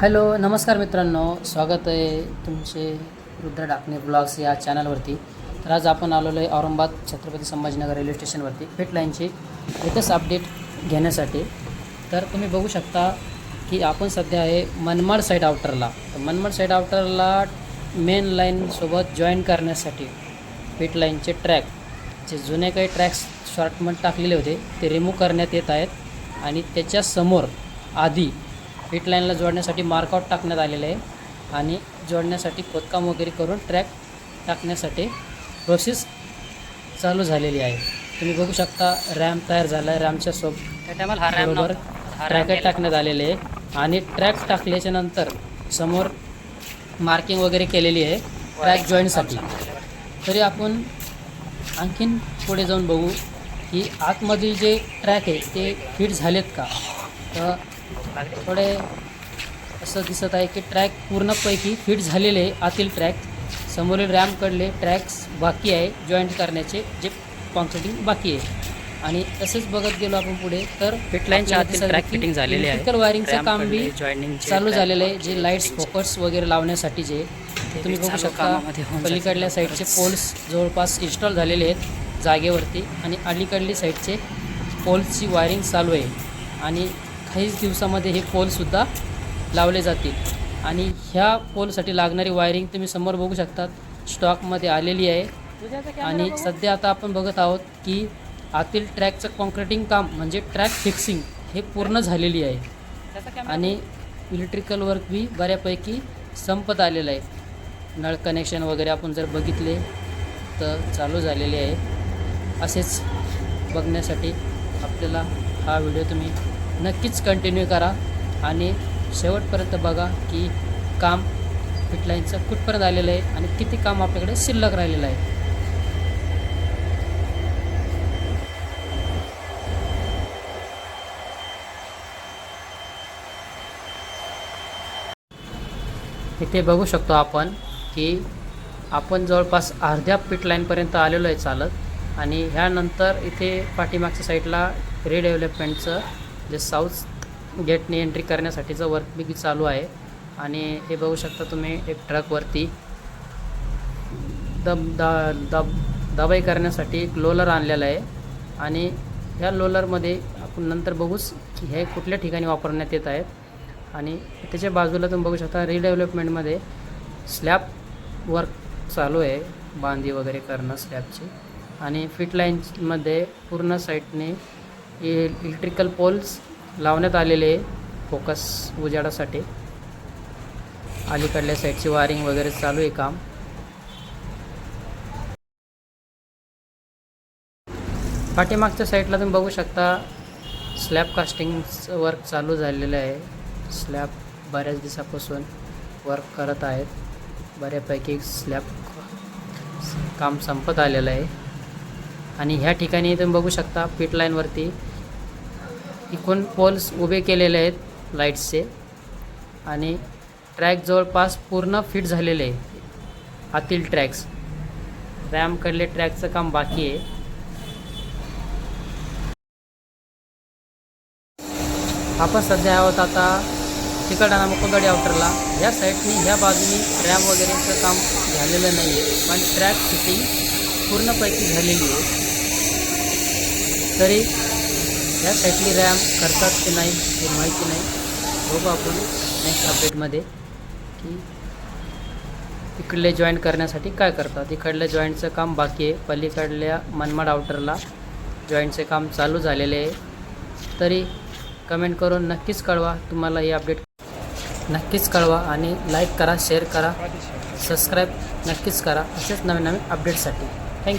Hello नमस्कार मित्रांनो. स्वागत आहे तुमचे रुद्र डाकणे ब्लॉग्स या चॅनलवरती. तर आज आपण आलेलो आहे औरंगाबाद छत्रपती संभाजीनगर रेल्वे स्टेशनवरती. फिट लाईनची लेटेस्ट अपडेट घेण्यासाठी. तर तुम्ही बघू शकता की आपण सध्या आहे मनमाड साईड आउटरला तर मनमाड साईड आउटरला मेन लाईनसोबत जॉईन करण्यासाठी फिट लाईनचे ट्रॅक जे जुने काही ट्रॅक्स शॉर्टमध्ये टाकलेले होते ते रिमूव्ह करण्यात येत आहेत. आणि त्याच्यासमोर आधी फिट लाईनला जोडण्यासाठी मार्कआउट टाकण्यात आलेलं आहे. आणि जोडण्यासाठी खोदकाम वगैरे करून ट्रॅक टाकण्यासाठी प्रोसेस चालू झालेली आहे. तुम्ही बघू शकता रॅम्प तयार झाला आहे रॅम्पच्या सोब बरोबर. ट्रॅक टाकण्यात आलेले आहे. आणि ट्रॅक टाकल्याच्या नंतर समोर मार्किंग वगैरे केलेली आहे. ट्रॅक जॉईंटसाठी तरी आपण आणखीन पुढे जाऊन बघू की आतमधील जे ट्रॅक आहे ते फिट झालेत का? तर थोडे असं दिसत आहे की ट्रॅक पूर्णपैकी फिट झालेले आहे आतील ट्रॅक. समोरील रॅम्पकडले ट्रॅक्स बाकी आहे जॉईंट करण्याचे जे कॉन्क्रिटिंग बाकी आहे. आणि तसेच बघत गेलो आपण पुढे तर फिटिंग झालेले आहे. वायरिंगचं काम बी जॉईनिंग चालू झालेलं आहे जे लाईट्स फोकस वगैरे लावण्यासाठी जे तुम्ही बघू शकता. पलीकडल्या साईडचे पोल्स जवळपास इन्स्टॉल झालेले आहेत जागेवरती. आणि अलीकडली साईडचे पोल्सची वायरिंग चालू आहे. आणि काहीच दिवसामध्ये हे पोलसुद्धा लावले जातील. आणि ह्या पोलसाठी लागणारी वायरिंग तुम्ही समोर बघू शकतात. स्टॉकमध्ये आलेली आहे. आणि सध्या आता आपण बघत आहोत की आतील ट्रॅकचं कॉन्क्रिटिंग काम म्हणजे ट्रॅक फिक्सिंग हे पूर्ण झालेली आहे. आणि इलेक्ट्रिकल वर्क बी बऱ्यापैकी संपत आलेलं आहे. नळ कनेक्शन वगैरे आपण जर बघितले तर चालू झालेले आहे. असेच बघण्यासाठी आपल्याला हा व्हिडिओ तुम्ही नक्कीच कंटिन्यू करा. आणि शेवटपर्यंत बघा की काम फिटलाईनचं कुठपर्यंत आलेलं आहे आणि किती काम आपल्याकडे शिल्लक राहिलेलं आहे. इथे बघू शकतो आपण की आपण जवळपास अर्ध्या पिटलाईनपर्यंत आलेलो आहे चालत. आणि ह्यानंतर इथे पाठीमागच्या साईडला रिडेव्हलपमेंटचं जे साऊथ गेटने एंट्री करण्यासाठीचं वर्क बी चालू आहे. आणि हे बघू शकता तुम्ही एक ट्रकवरती दब दा दब दबाई करण्यासाठी एक लोलर आणलेला आहे. आणि ह्या लोलरमध्ये आपण नंतर बघूच की हे कुठल्या ठिकाणी वापरण्यात येत आहेत. आणि त्याच्या बाजूला तुम्ही बघू शकता रिडेव्हलपमेंटमध्ये स्लॅब वर्क चालू आहे. बांधी वगैरे करणं स्लॅबची आणि फिट लाईनमध्ये पूर्ण साईडने इलेक्ट्रिकल पोल्स लावण्यात आलेले आहे. फोकस उजाडासाठी. अलीकडल्या साईडची वायरिंग वगैरे चालू आहे काम. पाठीमागच्या साईडला तुम्ही बघू शकता स्लॅब कास्टिंगचं वर्क चालू झालेलं आहे. स्लॅब बऱ्याच दिवसापासून वर्क करत आहेत. बऱ्यापैकी स्लॅब काम संपत आलेलं आहे. आणि ह्या ठिकाणी तुम्ही बघू शकता पीट लाईनवरती इकून पोल्स उभे केलेले आहेत लाईट्सचे. आणि ट्रॅक जवळपास पूर्ण फिट झालेले आहे आतील ट्रॅक्स. रॅमकडले ट्रॅकचं काम बाकी आहे. आपण सध्या आहोत आता तिकडा मुकुंदवाडी आउटरला ह्या साईडनी ह्या बाजूनी रॅम वगैरेचं काम झालेलं नाही आहे पण ट्रॅक फिटिंग पूर्णपैकी झालेली आहे. तरी ह्या साईडली रॅम करतात की नाही हे माहिती नाही. बघू आपण नेक्स्ट अपडेटमध्ये की इकडले जॉईन करण्यासाठी काय करतात. इकडल्या जॉईंटचं काम बाकी आहे. पलीकडल्या मनमाड आउटरला जॉईंटचे काम चालू झालेले आहे. तरी कमेंट करून नक्कीच कळवा. तुम्हाला ही अपडेट नक्कीच कळवा आणि लाईक करा शेअर करा सबस्क्राईब नक्कीच करा. असेच नवीन नवीन अपडेटसाठी थँक्यू